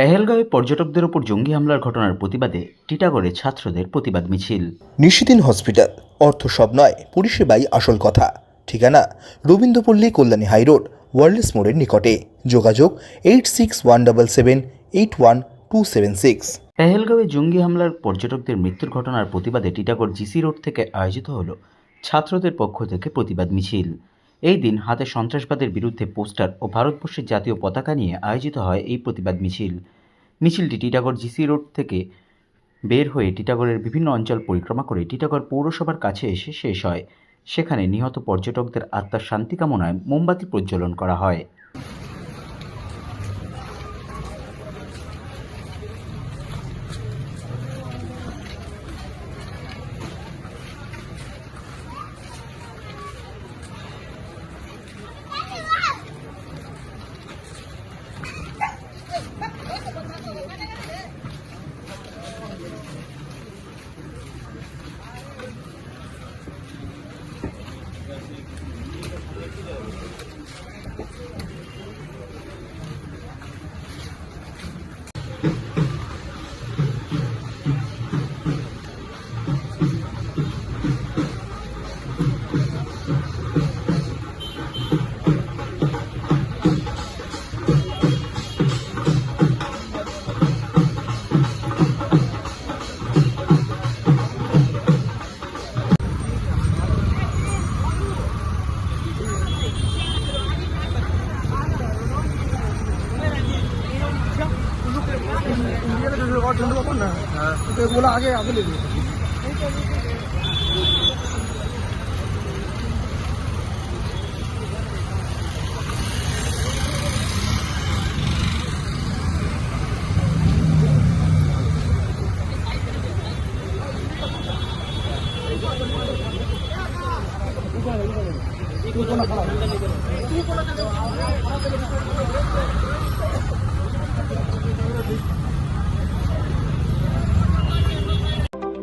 পেহেলগাঁওয়ে পর্যটকদের ওপর জঙ্গি হামলার ঘটনার প্রতিবাদে টিটাগড়ে ছাত্রদের প্রতিবাদ মিছিল। নিশিদিন হসপিটাল। অর্থ সব নয় পরিষেবাই আসল কথা। ঠিকানা রবীন্দ্রপল্লী কল্যাণী হাইরোড ওয়ার্ল্ডস মোড়ের নিকটে। যোগাযোগ eight six one double seven eight one two seven six. পেহেলগাঁওয়ে জঙ্গি হামলার পর্যটকদের মৃত্যুর ঘটনার প্রতিবাদে টিটাগড় জিসি রোড থেকে আয়োজিত হলো ছাত্রদের পক্ষ থেকে প্রতিবাদ মিছিল। এই দিন হাতে সন্ত্রাসবাদের বিরুদ্ধে পোস্টার ও ভারতবর্ষের জাতীয় পতাকা নিয়ে আয়োজিত হয় এই প্রতিবাদ মিছিল। মিছিলটি টিটাগড় জিসি রোড থেকে বের হয়ে টিটাগড়ের বিভিন্ন অঞ্চল পরিক্রমা করে টিটাগড় পৌরসভার কাছে এসে শেষ হয়। সেখানে নিহত পর্যটকদের আত্মার শান্তি কামনায় মোমবাতি প্রজ্বলন করা হয়। Thank you. ठंड बोला आगे आगे ले तू कोना खड़ा तू कोना